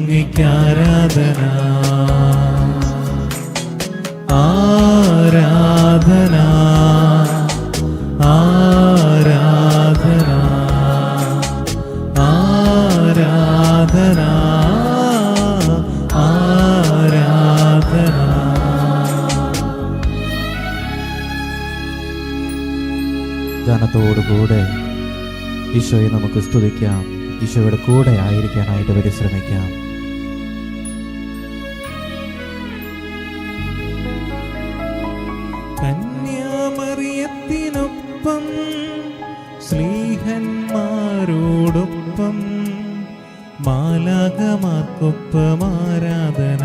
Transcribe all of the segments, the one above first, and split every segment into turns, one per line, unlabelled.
അങ്ങിക്കാരാധന ആരാധന. ആരാധന. ആരാധന. ആരാധന.
ഗാനത്തോടുകൂടെ ഈശോയെ നമുക്ക് സ്തുതിക്കാം. ഈശോയുടെ കൂടെ ആയിരിക്കാനായിട്ട് പരിശ്രമിക്കാം.
കന്യാമറിയത്തിനൊപ്പം സ്ലീഹന്മാരോടൊപ്പം മാലാകമാർക്കൊപ്പം ആരാധന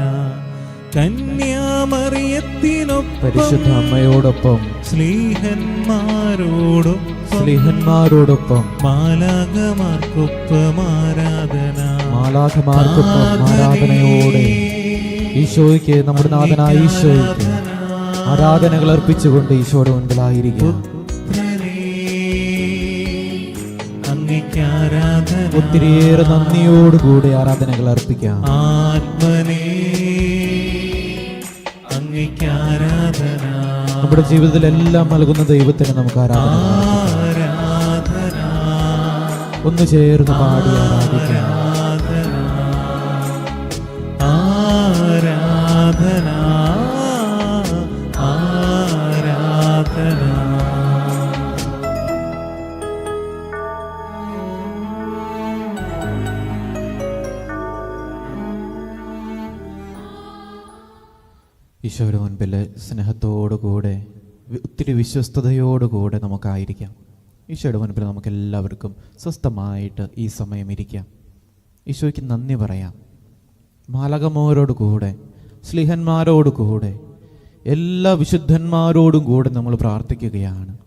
കന്യാമറിയത്തിനൊപ്പം
പരിശുദ്ധ അമ്മയോടൊപ്പം
സ്ലീഹന്മാരോടൊപ്പം
സ്ലിഹന്മാരോടൊപ്പം
മാലാകമാർക്കൊപ്പം ആരാധന
മാലാകമാർക്കൊപ്പം ആരാധനയോടെ ഈശോയ്ക്ക് നമ്മുടെ നാഥനായ ഈശോയ്ക്ക് ആരാധനകൾ അർപ്പിച്ചുകൊണ്ട് ഈശോയുടെ മുൻപിലായിരിക്കാം ഒത്തിരിയേറെ നന്ദിയോടുകൂടി ആരാധനകൾ അർപ്പിക്കാം.
ആത്മനേ നമ്മുടെ
നമ്മുടെ ജീവിതത്തിലെല്ലാം നൽകുന്ന ദൈവത്തിന് നമുക്ക് ആരാധന. ഒന്ന് ചേർന്ന് പാടി ആരാധിക്കാം. ഈശോയുടെ മുൻപിൽ സ്നേഹത്തോടുകൂടെ ഒത്തിരി വിശ്വസ്തയോടുകൂടെ നമുക്കായിരിക്കാം. ഈശോയുടെ മുൻപിൽ നമുക്ക് എല്ലാവർക്കും സ്വസ്ഥമായിട്ട് ഈ സമയം ഇരിക്കാം. ഈശോയ്ക്ക് നന്ദി പറയാം. മാലകമോരോടുകൂടെ കൂടെ കൂടെ എല്ലാ വിശുദ്ധന്മാരോടും കൂടെ നമ്മൾ പ്രാർത്ഥിക്കുകയാണ്.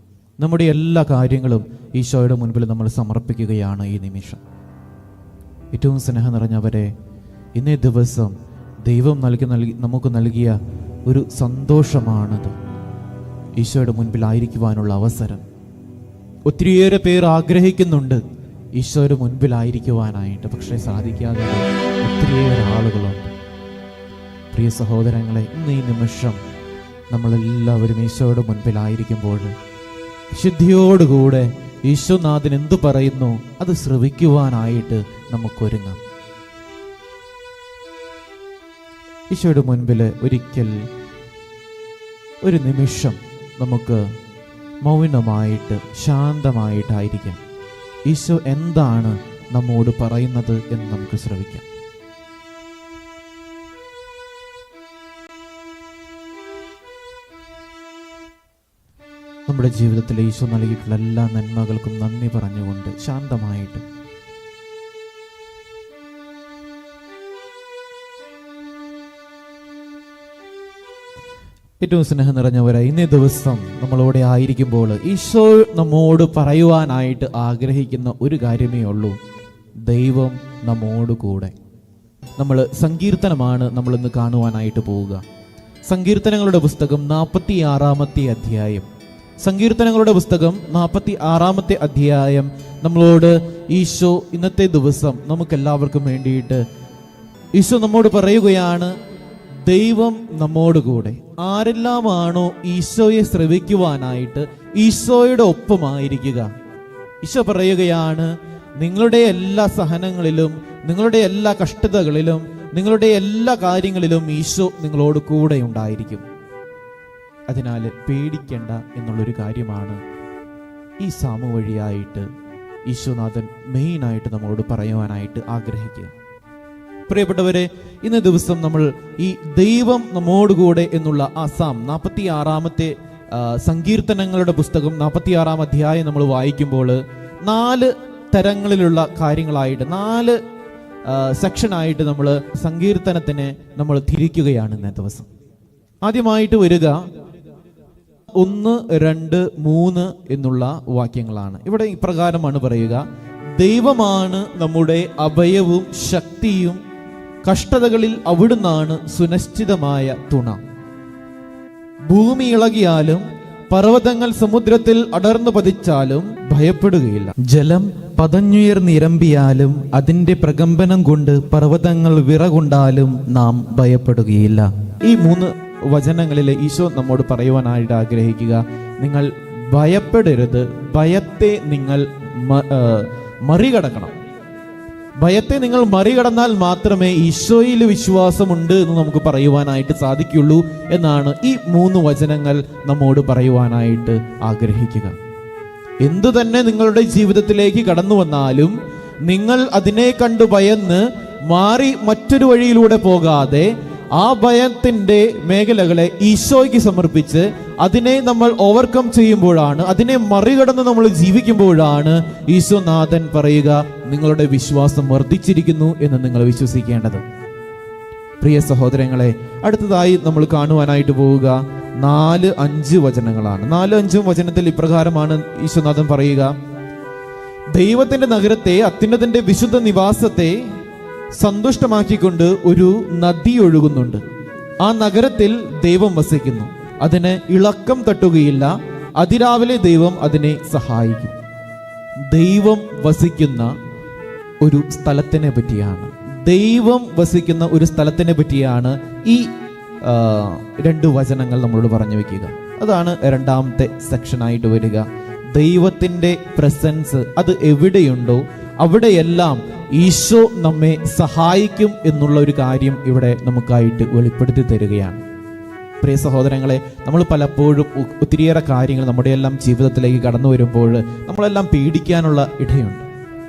നമ്മുടെ എല്ലാ കാര്യങ്ങളും ഈശോയുടെ മുൻപിൽ നമ്മൾ സമർപ്പിക്കുകയാണ് ഈ നിമിഷം. ഏറ്റവും സ്നേഹം നിറഞ്ഞവരെ ഇന്നേ ദിവസം ദൈവം നൽകി നൽകി നമുക്ക് നൽകിയ ഒരു സന്തോഷമാണത്. ഈശോയുടെ മുൻപിലായിരിക്കുവാനുള്ള അവസരം. ഒത്തിരിയേറെ പേർ ആഗ്രഹിക്കുന്നുണ്ട് ഈശോയുടെ മുൻപിലായിരിക്കുവാനായിട്ട് പക്ഷേ സാധിക്കാതെ ഒത്തിരിയേറെ ആളുകളുണ്ട്. പ്രിയ സഹോദരങ്ങളെ ഇന്ന് ഈ നിമിഷം നമ്മളെല്ലാവരും ഈശോയുടെ മുൻപിലായിരിക്കുമ്പോൾ ശുദ്ധിയോടുകൂടെ ഈശോനാഥൻ എന്തു പറയുന്നു അത് ശ്രവിക്കുവാനായിട്ട് നമുക്കൊരുങ്ങാം. ഈശോയുടെ മുൻപിൽ ഒരിക്കൽ ഒരു നിമിഷം നമുക്ക് മൗനമായിട്ട് ശാന്തമായിട്ടായിരിക്കാം. ഈശോ എന്താണ് നമ്മോട് പറയുന്നത് എന്ന് നമുക്ക് ശ്രമിക്കാം നമ്മുടെ ജീവിതത്തിൽ ഈശോ നൽകിയിട്ടുള്ള എല്ലാ നന്മകൾക്കും നന്ദി പറഞ്ഞുകൊണ്ട് ശാന്തമായിട്ട് ഏറ്റവും സ്നേഹം നിറഞ്ഞവരെ ഇന്നേ ദിവസം നമ്മളോടെ ആയിരിക്കുമ്പോൾ ഈശോ നമ്മോട് പറയുവാനായിട്ട് ആഗ്രഹിക്കുന്ന ഒരു കാര്യമേ ഉള്ളൂ. ദൈവം നമ്മോട് കൂടെ. നമ്മൾ സങ്കീർത്തനമാണ് നമ്മളിന്ന് കാണുവാനായിട്ട് പോവുക. സങ്കീർത്തനങ്ങളുടെ പുസ്തകം നാൽപ്പത്തി ആറാമത്തെ അധ്യായം. സങ്കീർത്തനങ്ങളുടെ പുസ്തകം നാൽപ്പത്തി ആറാമത്തെ അധ്യായം നമ്മളോട് ഈശോ ഇന്നത്തെ ദിവസം നമുക്കെല്ലാവർക്കും വേണ്ടിയിട്ട് ഈശോ നമ്മോട് പറയുകയാണ് ദൈവം നമ്മോട് കൂടെ. ആരെല്ലാമാണോ ഈശോയെ ശ്രവിക്കുവാനായിട്ട് ഈശോയുടെ ഒപ്പമായിരിക്കുക. ഈശോ പറയുകയാണ് നിങ്ങളുടെ എല്ലാ സഹനങ്ങളിലും നിങ്ങളുടെ എല്ലാ കഷ്ടതകളിലും നിങ്ങളുടെ എല്ലാ കാര്യങ്ങളിലും ഈശോ നിങ്ങളോട് കൂടെ ഉണ്ടായിരിക്കും. അതിനാൽ പേടിക്കേണ്ട എന്നുള്ളൊരു കാര്യമാണ് ഈ സാമു വഴിയായിട്ട് ഈശോനാഥൻ മെയിനായിട്ട് നമ്മളോട് പറയുവാനായിട്ട് ആഗ്രഹിക്കുക. പ്രിയപ്പെട്ടവരെ ഇന്ന് ദിവസം നമ്മൾ ഈ ദൈവം നമ്മോടുകൂടെ എന്നുള്ള ആസാം നാൽപ്പത്തി ആറാമത്തെ സങ്കീർത്തനങ്ങളുടെ പുസ്തകം നാൽപ്പത്തി ആറാം അധ്യായം നമ്മൾ വായിക്കുമ്പോൾ നാല് തരങ്ങളിലുള്ള കാര്യങ്ങളായിട്ട് നാല് സെക്ഷനായിട്ട് നമ്മൾ സങ്കീർത്തനത്തിനെ നമ്മൾ തിരിക്കുകയാണ് ഇന്നേ ദിവസം. ആദ്യമായിട്ട് വരിക ഒന്ന് രണ്ട് മൂന്ന് എന്നുള്ള വാക്യങ്ങളാണ്. ഇവിടെ ഇപ്രകാരമാണ് പറയുക ദൈവമാണ് നമ്മുടെ അഭയവും ശക്തിയും കഷ്ടതകളിൽ അവിടുന്നാണ് സുനിശ്ചിതമായ തുണ. ഭൂമി ഇളകിയാലും പർവതങ്ങൾ സമുദ്രത്തിൽ അടർന്നു പതിച്ചാലും ഭയപ്പെടുകയില്ല. ജലം പതഞ്ഞുയർന്നിരമ്പിയാലും അതിന്റെ പ്രകമ്പനം കൊണ്ട് പർവതങ്ങൾ വിറകൊണ്ടാലും നാം ഭയപ്പെടുകയില്ല. ഈ മൂന്ന് വചനങ്ങളിലെ ഈശോ നമ്മോട് പറയുവാനായിട്ട് ആഗ്രഹിക്കുക. നിങ്ങൾ ഭയപ്പെടരുത്. ഭയത്തെ നിങ്ങൾ മറികടക്കണം. ഭയത്തെ നിങ്ങൾ മറികടന്നാൽ മാത്രമേ ഈശോയിൽ വിശ്വാസമുണ്ട് എന്ന് നമുക്ക് പറയുവാനായിട്ട് സാധിക്കുള്ളൂ എന്നാണ് ഈ മൂന്ന് വചനങ്ങൾ നമ്മോട് പറയുവാനായിട്ട് ആഗ്രഹിക്കുക. എന്തു തന്നെ നിങ്ങളുടെ ജീവിതത്തിലേക്ക് കടന്നു വന്നാലും നിങ്ങൾ അതിനെ കണ്ടു ഭയന്ന് മാറി മറ്റൊരു വഴിയിലൂടെ പോകാതെ ആ ഭയത്തിന്റെ മേഖലകളെ ഈശോയ്ക്ക് സമർപ്പിച്ച് അതിനെ നമ്മൾ ഓവർകം ചെയ്യുമ്പോഴാണ് അതിനെ മറികടന്ന് നമ്മൾ ജീവിക്കുമ്പോഴാണ് ഈശോനാഥൻ പറയുക നിങ്ങളുടെ വിശ്വാസം വർദ്ധിച്ചിരിക്കുന്നു എന്ന് നിങ്ങൾ വിശ്വസിക്കേണ്ടത്. പ്രിയ സഹോദരങ്ങളെ അടുത്തതായി നമ്മൾ കാണുവാനായിട്ട് പോവുക. നാല് അഞ്ച് വചനങ്ങളാണ്. നാല് അഞ്ചും വചനത്തിൽ ഇപ്രകാരമാണ് ഈശ്വനാഥൻ പറയുക. ദൈവത്തിന്റെ നഗരത്തെ അത്യുന്നതന്റെ വിശുദ്ധ നിവാസത്തെ സന്തുഷ്ടമാക്കിക്കൊണ്ട് ഒരു നദി ഒഴുകുന്നുണ്ട്. ആ നഗരത്തിൽ ദൈവം വസിക്കുന്നു. അതിന് ഇളക്കം തട്ടുകയില്ല. അതിരാവിലെ ദൈവം അതിനെ സഹായിക്കും. ദൈവം വസിക്കുന്ന ഒരു സ്ഥലത്തിനെ പറ്റിയാണ്. ദൈവം വസിക്കുന്ന ഒരു സ്ഥലത്തിനെ പറ്റിയാണ് ഈ രണ്ട് വചനങ്ങൾ നമ്മളോട് പറഞ്ഞു വെക്കുക. അതാണ് രണ്ടാമത്തെ സെക്ഷനായിട്ട് വരിക. ദൈവത്തിന്റെ പ്രസൻസ് അത് എവിടെയുണ്ടോ അവിടെയെല്ലാം ഈശോ നമ്മെ സഹായിക്കും എന്നുള്ള ഒരു കാര്യം ഇവിടെ നമുക്കായിട്ട് വെളിപ്പെടുത്തി തരികയാണ്. പ്രിയ സഹോദരങ്ങളെ നമ്മൾ പലപ്പോഴും ഒത്തിരിയേറെ കാര്യങ്ങൾ നമ്മുടെ എല്ലാം ജീവിതത്തിലേക്ക് കടന്നു വരുമ്പോൾ നമ്മളെല്ലാം പേടിക്കാനുള്ള ഇടയുണ്ട്.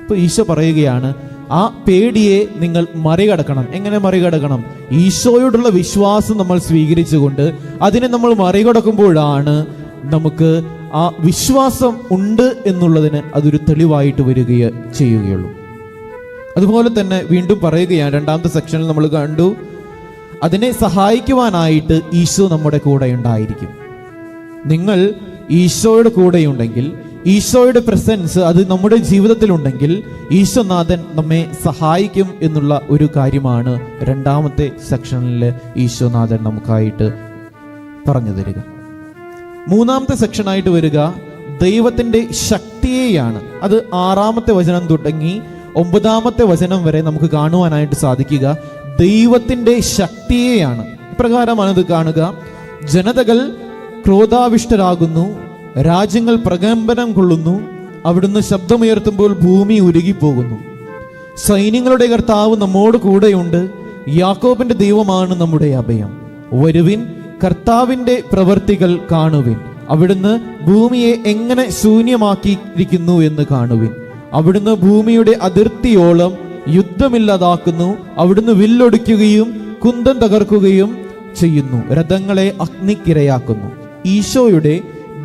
ഇപ്പോൾ ഈശോ പറയുകയാണ് ആ പേടിയെ നിങ്ങൾ മറികടക്കണം. എങ്ങനെ മറികടക്കണം? ഈശോയോടുള്ള വിശ്വാസം നമ്മൾ സ്വീകരിച്ചുകൊണ്ട് അതിനെ നമ്മൾ മറികടക്കുമ്പോഴാണ് നമുക്ക് ആ വിശ്വാസം ഉണ്ട് എന്നുള്ളതിന് അതൊരു തെളിവായിട്ട് വരികയോ ചെയ്യുകയുള്ളൂ. അതുപോലെ തന്നെ വീണ്ടും പറയുകയാണ് രണ്ടാമത്തെ സെക്ഷനിൽ നമ്മൾ കണ്ടു അതിനെ സഹായിക്കുവാനായിട്ട് ഈശോ നമ്മുടെ കൂടെ ഉണ്ടായിരിക്കും. നിങ്ങൾ ഈശോയുടെ കൂടെയുണ്ടെങ്കിൽ ഈശോയുടെ പ്രസൻസ് അത് നമ്മുടെ ജീവിതത്തിലുണ്ടെങ്കിൽ ഈശോനാഥൻ നമ്മെ സഹായിക്കും എന്നുള്ള ഒരു കാര്യമാണ് രണ്ടാമത്തെ സെക്ഷനിൽ ഈശോനാഥൻ നമുക്കായിട്ട് പറഞ്ഞു തരിക. മൂന്നാമത്തെ സെക്ഷനായിട്ട് വരിക. ദൈവത്തിന്റെ ശക്തിയെയാണ്. അത് ആറാമത്തെ വചനം തുടങ്ങി ഒമ്പതാമത്തെ വചനം വരെ നമുക്ക് കാണുവാനായിട്ട് സാധിക്കുക. ദൈവത്തിന്റെ ശക്തിയെയാണ്. ഇപ്രകാരമാണ് ഇത് കാണുക. ജനതകൾ ക്രോധാവിഷ്ടരാകുന്നു. രാജ്യങ്ങൾ പ്രകമ്പനം കൊള്ളുന്നു. അവിടുന്ന് ശബ്ദമുയർത്തുമ്പോൾ ഭൂമി ഉരുകിപ്പോകുന്നു. സൈന്യങ്ങളുടെ കർത്താവ് നമ്മോട് കൂടെയുണ്ട്. യാക്കോബിന്റെ ദൈവമാണ് നമ്മുടെ അഭയം. വരുവിൻ കർത്താവിന്റെ പ്രവൃത്തികൾ കാണുവിൻ. അവിടുന്ന് ഭൂമിയെ എങ്ങനെ ശൂന്യമാക്കിയിരിക്കുന്നു എന്ന് കാണുവിൻ. അവിടുന്ന് ഭൂമിയുടെ അതിർത്തിയോളം യുദ്ധമില്ലാതാക്കുന്നു. അവിടുന്ന് വില്ലൊടിക്കുകയും കുന്തം തകർക്കുകയും ചെയ്യുന്നു. രഥങ്ങളെ അഗ്നിക്കിരയാക്കുന്നു. ഈശോയുടെ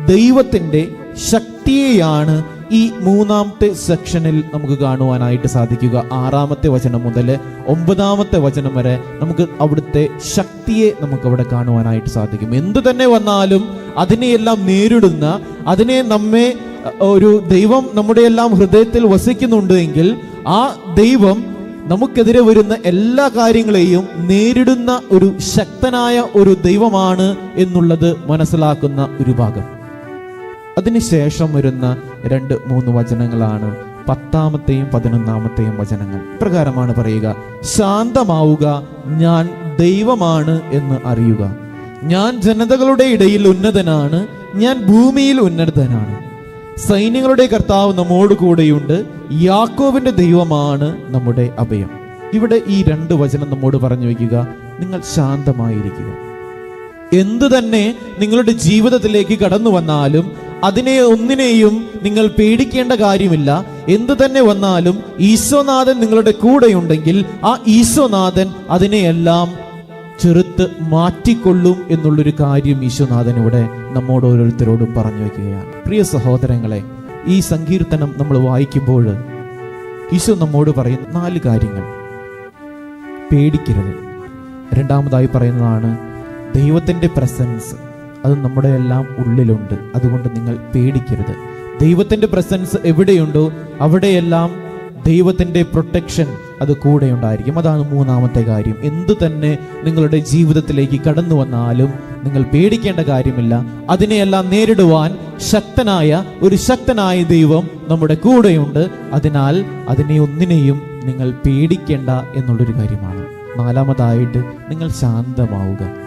ദൈവത്തിന്റെ ശക്തിയെയാണ് ഈ മൂന്നാമത്തെ സെക്ഷനിൽ നമുക്ക് കാണുവാനായിട്ട് സാധിക്കുക. ആറാമത്തെ വചനം മുതൽ ഒമ്പതാമത്തെ വചനം വരെ നമുക്ക് അവിടുത്തെ ശക്തിയെ നമുക്ക് അവിടെ കാണുവാനായിട്ട് സാധിക്കും. എന്തു തന്നെ വന്നാലും അതിനെയെല്ലാം നേരിടുന്ന അതിനെ നമ്മെ ഒരു ദൈവം നമ്മുടെ എല്ലാം ഹൃദയത്തിൽ വസിക്കുന്നുണ്ട് എങ്കിൽ ആ ദൈവം നമുക്കെതിരെ വരുന്ന എല്ലാ കാര്യങ്ങളെയും നേരിടുന്ന ഒരു ശക്തനായ ഒരു ദൈവമാണ് എന്നുള്ളത് മനസ്സിലാക്കുന്ന ഒരു ഭാഗം. അതിനുശേഷം വരുന്ന രണ്ട് മൂന്ന് വചനങ്ങളാണ്. പത്താമത്തെയും പതിനൊന്നാമത്തെയും വചനങ്ങൾ. പ്രകാരമാണ് പറയുക ശാന്തമാവുക ഞാൻ ദൈവമാണ് എന്ന് അറിയുക. ഞാൻ ജനതകളുടെ ഇടയിൽ ഉന്നതനാണ് ഞാൻ ഭൂമിയിൽ ഉന്നതനാണ്. സൈന്യങ്ങളുടെ കർത്താവ് നമ്മോട് കൂടെയുണ്ട് യാക്കോവിന്റെ ദൈവമാണ് നമ്മുടെ അഭയം. ഇവിടെ ഈ രണ്ട് വചനം നമ്മോട് പറഞ്ഞു വയ്ക്കുക നിങ്ങൾ ശാന്തമായിരിക്കുക. എന്തു തന്നെ നിങ്ങളുടെ ജീവിതത്തിലേക്ക് കടന്നു വന്നാലും അതിനെ ഒന്നിനെയും നിങ്ങൾ പേടിക്കേണ്ട കാര്യമില്ല. എന്തു തന്നെ വന്നാലും ഈശോനാഥൻ നിങ്ങളുടെ കൂടെയുണ്ടെങ്കിൽ ആ ഈശോനാഥൻ അതിനെയെല്ലാം ചെറുത്ത് മാറ്റിക്കൊള്ളും എന്നുള്ളൊരു കാര്യം ഈശോനാഥൻ ഇവിടെ നമ്മോട് ഓരോരുത്തരോടും പറഞ്ഞു വയ്ക്കുകയാണ്. പ്രിയ സഹോദരങ്ങളെ ഈ സങ്കീർത്തനം നമ്മൾ വായിക്കുമ്പോൾ ഈശോ നമ്മോട് പറയുന്ന നാല് കാര്യങ്ങൾ. പേടിക്കരുത്. രണ്ടാമതായി പറയുന്നതാണ് ദൈവത്തിന്റെ പ്രസൻസ്. അത് നമ്മുടെ എല്ലാം ഉള്ളിലുണ്ട്. അതുകൊണ്ട് നിങ്ങൾ പേടിക്കരുത്. ദൈവത്തിന്റെ പ്രസൻസ് എവിടെയുണ്ടോ അവിടെയെല്ലാം ദൈവത്തിന്റെ പ്രൊട്ടക്ഷൻ അത് കൂടെ ഉണ്ടായിരിക്കും അതാണ് മൂന്നാമത്തെ കാര്യം. എന്തു തന്നെ നിങ്ങളുടെ ജീവിതത്തിലേക്ക് കടന്നു വന്നാലും നിങ്ങൾ പേടിക്കേണ്ട കാര്യമില്ല. അതിനെയെല്ലാം നേരിടുവാൻ ശക്തനായ ഒരു ശക്തനായ ദൈവം നമ്മുടെ കൂടെയുണ്ട്. അതിനാൽ അതിനെ ഒന്നിനെയും നിങ്ങൾ പേടിക്കേണ്ട എന്നുള്ളൊരു കാര്യമാണ്. നാലാമതായിട്ട് നിങ്ങൾ ശാന്തമാവുക.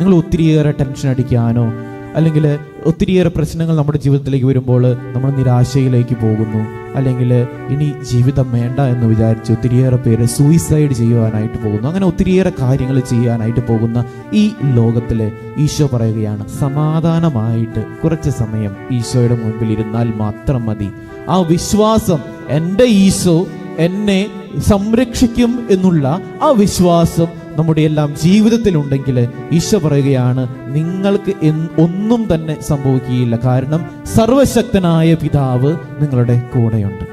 നിങ്ങൾ ഒത്തിരിയേറെ ടെൻഷൻ അടിക്കാനോ അല്ലെങ്കിൽ ഒത്തിരിയേറെ പ്രശ്നങ്ങൾ നമ്മുടെ ജീവിതത്തിലേക്ക് വരുമ്പോൾ നമ്മൾ നിരാശയിലേക്ക് പോകുന്നു. അല്ലെങ്കിൽ ഇനി ജീവിതം വേണ്ട എന്ന് വിചാരിച്ച് ഒത്തിരിയേറെ പേര് സൂയിസൈഡ് ചെയ്യുവാനായിട്ട് പോകുന്നു. അങ്ങനെ ഒത്തിരിയേറെ കാര്യങ്ങൾ ചെയ്യാനായിട്ട് പോകുന്ന ഈ ലോകത്തിൽ ഈശോ പറയുകയാണ് സമാധാനമായിട്ട് കുറച്ച് സമയം ഈശോയുടെ മുൻപിൽ ഇരുന്നാൽ മാത്രം മതി. ആ വിശ്വാസം എന്റെ ഈശോ എന്നെ സംരക്ഷിക്കും എന്നുള്ള ആ വിശ്വാസം നമ്മുടെ എല്ലാം ജീവിതത്തിലുണ്ടെങ്കിൽ ഈശോ പറയുകയാണ് നിങ്ങൾക്ക് ഒന്നും തന്നെ സംഭവിക്കുകയില്ല. കാരണം സർവശക്തനായ പിതാവ് നിങ്ങളുടെ കൂടെയുണ്ട്.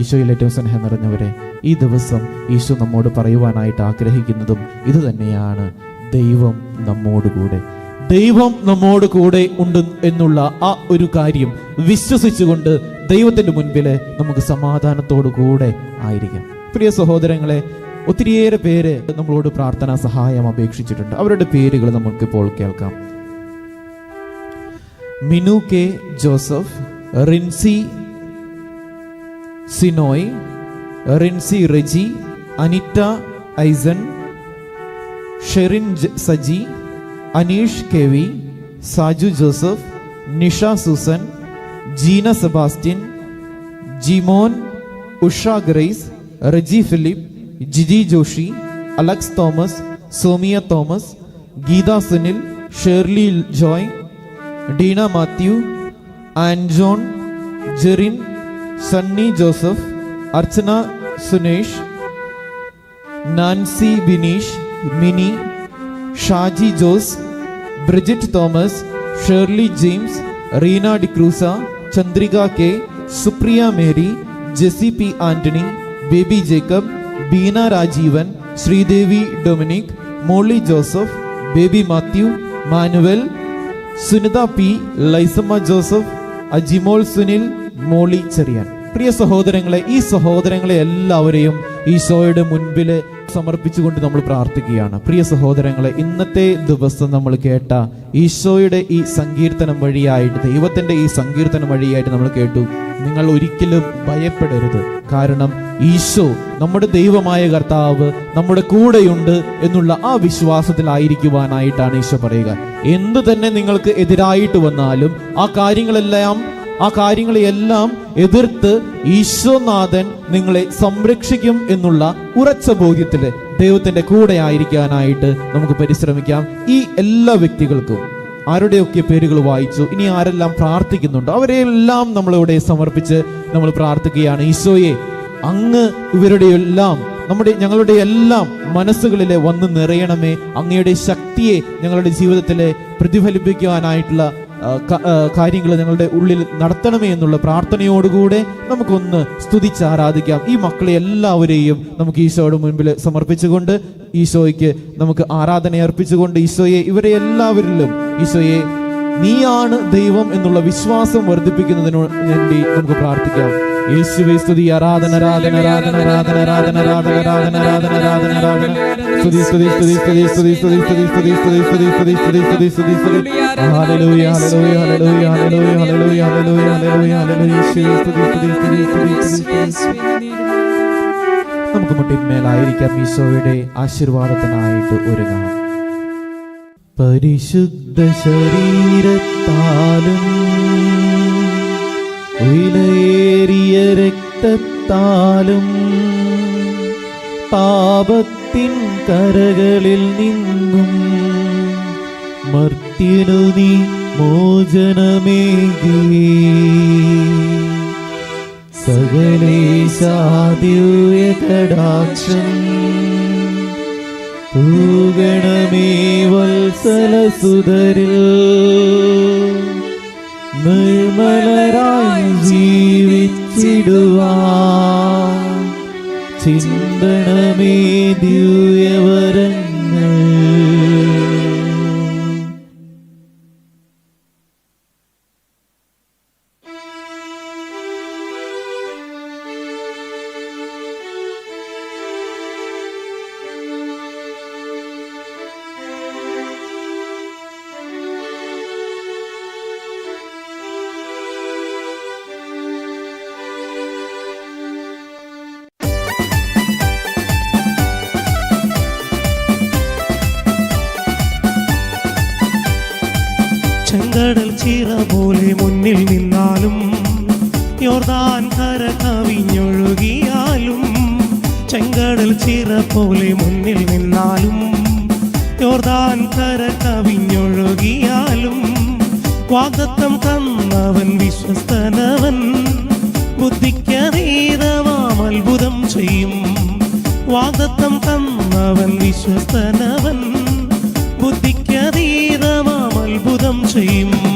ഈശോയിൽ ഏറ്റവും സ്നേഹം നിറഞ്ഞവരെ ഈ ദിവസം ഈശോ നമ്മോട് പറയുവാനായിട്ട് ആഗ്രഹിക്കുന്നതും ഇത് തന്നെയാണ്. ദൈവം നമ്മോട് കൂടെ. ദൈവം നമ്മോട് കൂടെ ഉണ്ട് എന്നുള്ള ആ ഒരു കാര്യം വിശ്വസിച്ചുകൊണ്ട് ദൈവത്തിന്റെ മുൻപിൽ നമുക്ക് സമാധാനത്തോടു കൂടെ ആയിരിക്കാം. പ്രിയ സഹോദരങ്ങളെ ഒത്തിരിയേറെ പേര് നമ്മളോട് പ്രാർത്ഥനാ സഹായം അപേക്ഷിച്ചിട്ടുണ്ട്. അവരുടെ പേരുകൾ നമുക്കിപ്പോൾ കേൾക്കാം. Minu K Joseph Rincy Sinoy Rincy Reji Anitta Aison Sherin Saji Aneesh K V Saju Joseph Nisha Susan Jeena Sebastian Jimon Usha Grace Reji Philip Jiji Joshi Alex Thomas Somiya Thomas Geetha Sunil Shirley Joy Deena Mathew Anjohn Jerin Sunny Joseph Archana Sunesh Nancy Bineesh Mini Shaji Jose Bridget Thomas Shirley James Reena D'Cruz Chandrika K Supriya Mary Jessy P Antony Baby Jacob Beena Rajeevan Sreedevi Dominic Molly Joseph Baby Mathew Manuel Sunitha P Lissamma Joseph Ajimol Sunil Molly Cherian. പ്രിയ സഹോദരങ്ങളെ ഈ സഹോദരങ്ങളെ എല്ലാവരെയും ഈശോയുടെ മുൻപിൽ സമർപ്പിച്ചുകൊണ്ട് നമ്മൾ പ്രാർത്ഥിക്കുകയാണ്. പ്രിയ സഹോദരങ്ങളെ ഇന്നത്തെ ദിവസം നമ്മൾ കേട്ട ഈശോയുടെ ഈ സങ്കീർത്തനം വഴിയായിട്ട് ദൈവത്തിന്റെ ഈ സങ്കീർത്തനം വഴിയായിട്ട് നമ്മൾ കേട്ടു. നിങ്ങൾ ഒരിക്കലും ഭയപ്പെടരുത്. കാരണം ഈശോ നമ്മുടെ ദൈവമായ കർത്താവ് നമ്മുടെ കൂടെയുണ്ട് എന്നുള്ള ആ വിശ്വാസത്തിലായിരിക്കുവാനായിട്ടാണ് ഈശോ പറയുക. എന്ത് തന്നെ നിങ്ങൾക്ക് എതിരായിട്ട് വന്നാലും ആ കാര്യങ്ങളെല്ലാം ആ കാര്യങ്ങളെയെല്ലാം എതിർത്ത് ഈശ്വനാഥൻ നിങ്ങളെ സംരക്ഷിക്കും എന്നുള്ള ഉറച്ച ബോധ്യത്തിൽ ദൈവത്തിന്റെ കൂടെ ആയിരിക്കാനായിട്ട് നമുക്ക് പരിശ്രമിക്കാം. ഈ എല്ലാ വ്യക്തികൾക്കും ആരുടെയൊക്കെ പേരുകൾ വായിച്ചു ഇനി ആരെല്ലാം പ്രാർത്ഥിക്കുന്നുണ്ടോ അവരെല്ലാം നമ്മളിവിടെ സമർപ്പിച്ച് നമ്മൾ പ്രാർത്ഥിക്കുകയാണ്. ഈശോയെ അങ്ങ് ഇവരുടെ എല്ലാം നമ്മുടെ ഞങ്ങളുടെ എല്ലാം മനസ്സുകളിലെ വന്ന് നിറയണമേ. അങ്ങയുടെ ശക്തിയെ ഞങ്ങളുടെ ജീവിതത്തിലെ പ്രതിഫലിപ്പിക്കുവാനായിട്ടുള്ള കാര്യങ്ങൾ ഞങ്ങളുടെ ഉള്ളിൽ നടത്തണമേ എന്നുള്ള പ്രാർത്ഥനയോടുകൂടെ നമുക്കൊന്ന് സ്തുതിച്ച് ആരാധിക്കാം ഈ മക്കളെ എല്ലാവരെയും നമുക്ക് ഈശോയുടെ മുൻപിൽ സമർപ്പിച്ചുകൊണ്ട് ഈശോയ്ക്ക് നമുക്ക് ആരാധന അർപ്പിച്ചുകൊണ്ട് ഈശോയെ ഇവരെ എല്ലാവരിലും ഈശോയെ നീയാണ് ദൈവം എന്നുള്ള വിശ്വാസം വർദ്ധിപ്പിക്കുന്നതിനു വേണ്ടി നമുക്ക് പ്രാർത്ഥിക്കാം. യേശുവേ സ്തുതി ആരാധന ആരാധന ആരാധന ആരാധന ആരാധന ആരാധന ആരാധന ആരാധന ആരാധന ആരാധന സ്തുതി സ്തുതി സ്തുതി സ്തുതി സ്തുതി സ്തുതി സ്തുതി സ്തുതി hallelujah hallelujah hallelujah hallelujah hallelujah hallelujah hallelujah hallelujah യേശുവേ സ്തുതി സ്തുതി നമുക്ക് മുട്ടിന്മേലായിരിക്കാം ഈശോയുടെ ആശീർവാദത്തിനായിട്ട് ഒരുങ്ങാം പരിശുദ്ധ ശരീരത്താലും വിലയേറിയ രക്തത്താലും പാപത്തിൻ കരകളിൽ നിന്നും മർത്യനു നീ മോചനമേകി. സകലേശാദ്യൂയ കടാക്ഷം പൂഗണമേ വത്സല സുതരിൽ നിർമ്മലരായി ജീവിച്ചിടുവാ ചിന്തണമേ ദിവ്യവരങ്ങൾ
ചീറ പോലെ മുന്നിൽ നിന്നാലും യോർദാൻ കര കവിഞ്ഞൊഴുകിയാലും ചെങ്കടൽ ചിറ പോലെ മുന്നിൽ നിന്നാലും യോർദാൻ കര കവിഞ്ഞൊഴുകിയാലും വാഗ്ദത്തം തന്നവൻ വിശ്വസ്തനവൻ ബുദ്ധിക്കതീതമാം അത്ഭുതം ചെയ്യും. വാഗ്ദത്തം തന്നവൻ വിശ്വസ്തനവൻ ബുദ്ധിക്കതീതമാം അത്ഭുതം ചെയ്യും.